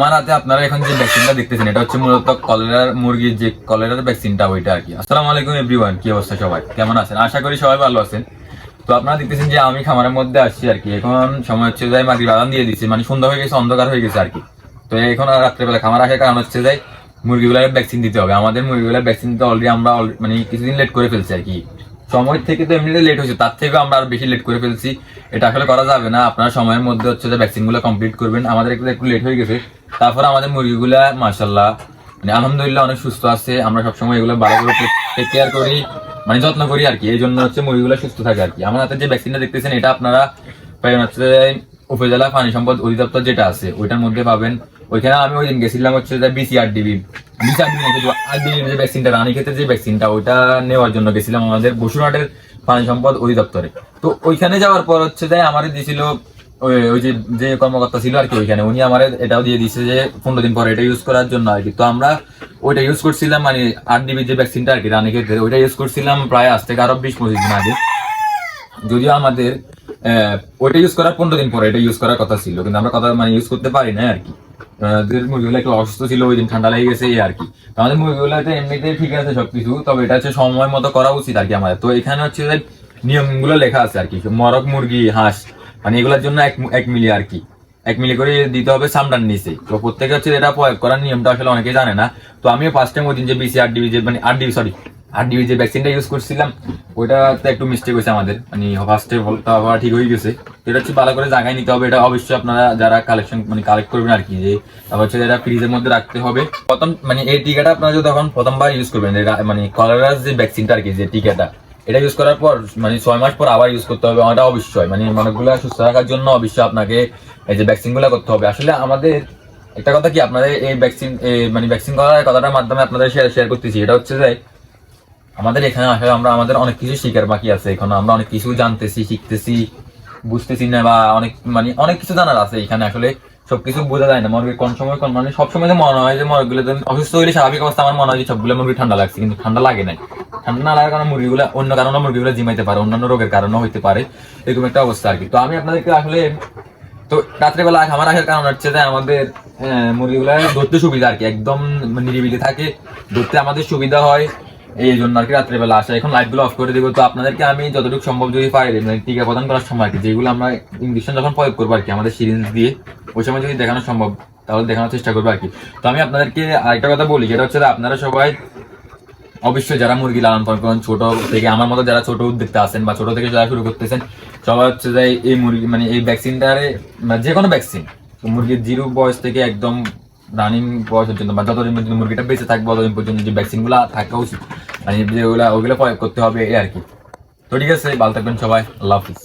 আমার হাতে আপনারা এখন যে ভ্যাকসিনটা দেখতেছেন, এটা হচ্ছে মূলত কলেরার মুরগির যে কলেরার ভ্যাকসিনটা ওইটা আর কি। আলাইকুম এভরিওয়ান কি অবস্থা সবাই? কেমন আছেন? আশা করি সবাই ভালো আছেন। তো আপনারা দেখতেছেন যে আমি খামারের মধ্যে আসছি আর কি। এখন সময় হচ্ছে বাদাম দিয়ে দিচ্ছি মানে হয়ে গেছে, অন্ধকার হয়ে গেছে আর কি। তো এখন রাত্রেবেলা খামার আসার কারণ হচ্ছে ভ্যাকসিন দিতে হবে। আমাদের মুরগিগুলোর ভ্যাকসিন দিতে অলরেডি আমরা মানে কিছুদিন লেট করে ফেলছি আর কি। সময় থেকে তো এমনিতে লেট হয়েছে, তার থেকেও আমরা আরও বেশি লেট করে ফেলছি। এটা আসলে করা যাবে না। আপনারা সময়ের মধ্যে হচ্ছে যে ভ্যাকসিনগুলো কমপ্লিট করবেন। আমাদের একটু লেট হয়ে গেছে। তারপর আমাদের মুরগিগুলা মাশাল্লাহ মানে আলহামদুলিল্লাহ অনেক সুস্থ আছে। আমরা সবসময় এগুলো ভালো করে টেক কেয়ার করি মানে যত্ন করি আর কি। এই জন্য হচ্ছে মুরগিগুলো সুস্থ থাকে আর কি। আমার হাতে যে ভ্যাকসিনটা দেখতেছেন, এটা আপনারা পাবেন হচ্ছে উপজেলা পানি সম্পদ অধিদপ্তর যেটা আছে, ওইটার মধ্যে পাবেন। ওইখানে আমি ওই দিন গেছিলাম হচ্ছে বিসিআরডিবি বিসিআরডিবি কিন্তু আরডিবি যে ভ্যাকসিনটা রানী ক্ষেত্রে যে ভ্যাকসিনটা ওইটা নেওয়ার জন্য গেছিলাম আমাদের বসুরহাটের পানি সম্পদ অধিদপ্তরে। তো ওইখানে যাওয়ার পর হচ্ছে যে আমার দিয়েছিল ওই ওই যে যে কর্মকর্তা ছিল আর কি ওইখানে, উনি আমার এটাও দিয়ে দিছে যে পনেরো দিন পরে এটা ইউজ করার জন্য আর কি। তো আমরা ওইটা ইউজ করছিলাম মানে আট ডিবি যে ভ্যাকসিনটা আর কি রানী ক্ষেত্রে ওইটা ইউজ করছিলাম প্রায় আজ থেকে আরও বিশ পঁচিশ দিন আগে। যদিও আমাদের ওইটা ইউজ করার পনেরো দিন পরে এটা ইউজ করার কথা ছিল, কিন্তু আমরা কথা মানে ইউজ করতে পারি না আর কি। মুরগিগুলো একটু অসুস্থ ছিল, ওই দিন ঠান্ডা লেগে গেছে এই আর কি। আমাদের মুরগিগুলো তো এমনিতে ঠিক আছে সবকিছু, তবে এটা হচ্ছে সময় মতো করা উচিত আর কি আমাদের। তো এখানে হচ্ছে যে নিয়মগুলো লেখা আছে আর কি, মরক মুরগি, হাঁস মানে এগুলোর জন্য এক এক মিলি আর কি। এক মিলি করে দিতে হবে সামডার নিচে। তো প্রত্যেকে হচ্ছে এটা প্রয়োগ করার নিয়মটা আসলে অনেকে জানে না। তো আমিও ফার্স্ট টাইম ওই দিন যে বিসি আর ডিবি যে মানে R DB sorry R DB যে ভ্যাকসিনটা ইউজ করছিলাম। ওইটাতে একটু মিস্টেক হয়েছে আমাদের। মানে ফার্স্টে বলতে হওয়া ঠিক হয়ে গেছে। এটা হচ্ছে ভালো করে জায়গায় নিতে হবে। এটা অবশ্যই আপনারা যারা কালেকশন মানে কালেক্ট করবেন আর কি, যে তারপর হচ্ছে এটা ফ্রিজের মধ্যে রাখতে হবে। প্রথম মানে এই টিকাটা আপনারা যদি তখন প্রথমবার ইউজ করবেন, এটা মানে কলেরার যে ভ্যাকসিনটা আর কি, যে টিকাটা এটা ইউজ করার পর মানে ছয় মাস পর আবার ইউজ করতে হবে এটা অবশ্যই। মানে মানুষগুলো সুস্থ রাখার জন্য অবশ্যই আপনাকে এই যে ভ্যাকসিনগুলো করতে হবে। আসলে আমাদের, একটা কথা কি, আপনাদের এই ভ্যাকসিন মানে ভ্যাকসিন করার কথাটার মাধ্যমে আপনাদের শেয়ার শেয়ার করতেছি। এটা হচ্ছে যে, আমাদের এখানে আসলে আমরা আমাদের অনেক কিছু শিকার বাকি আছে। এখন আমরা অনেক কিছু জানতেছি, শিখতেছি, বুঝতেছি না বা অনেক মানে অনেক কিছু জানার আছে এখানে। আসলে সবকিছু বোঝা যায় না। মুরগির কোন সময় কোন মানে সবসময় মনে হয় যে মুরগিগুলো অসুস্থ হইলে স্বাভাবিক অবস্থা, আমার মনে হয় যে সবগুলো মুরগি ঠান্ডা লাগছে, কিন্তু ঠান্ডা লাগে নাই। ঠান্ডা না লাগার কারণে মুরগিগুলো অন্য কারণে মুরগিগুলো জিমাইতে পারে, অন্যান্য রোগের কারণেও হইতে পারে, এরকম একটা অবস্থা আর কি তো আমি আপনাদেরকে আসলে, তো রাত্রেবেলা খামার আসার কারণ হচ্ছে যে আমাদের মুরগিগুলো ধরতে সুবিধা আর কি একদম নিরিবিলি থাকে, ধরতে আমাদের সুবিধা হয় এই জন্য আর কি রাত্রেবেলা আসা। এখন লাইটগুলো অফ করে দেবো, তো আপনাদেরকে আমি যতটুকু সম্ভব যদি পাই মানে টিকা প্রদান করার সময় আর কি যেগুলো আমরা ইঞ্জেকশন যখন প্রয়োগ করব আর কি আমাদের সিরিঞ্জ দিয়ে, ওই সময় যদি দেখানো সম্ভব, তাহলে দেখানোর চেষ্টা করব আর কি তো আমি আপনাদেরকে আরেকটা কথা বলি যেটা হচ্ছে আপনারা সবাই অবশ্যই যারা মুরগি লালন পালন করেন, ছোট থেকে আমার মতো যারা ছোট উদ্যোক্তা আছেন বা ছোট থেকে যারা শুরু করতেছেন, সবাই হচ্ছে যে এই মুরগি মানে এই ভ্যাকসিনটারে যে কোনো ভ্যাকসিন মুরগির জিরো বয়স থেকে একদম রানিং বয়স পর্যন্ত বা যতদিন পর্যন্ত মুরগিটা বেঁচে থাকবে ততদিন পর্যন্ত যে ভ্যাকসিনগুলা থাকা উচিত। মানে যেগুলা ওগুলো প্রয়োগ করতে হবে এই আর কি। তো ঠিক আছে, ভালো থাকবেন সবাই, আল্লাহ হাফিজ।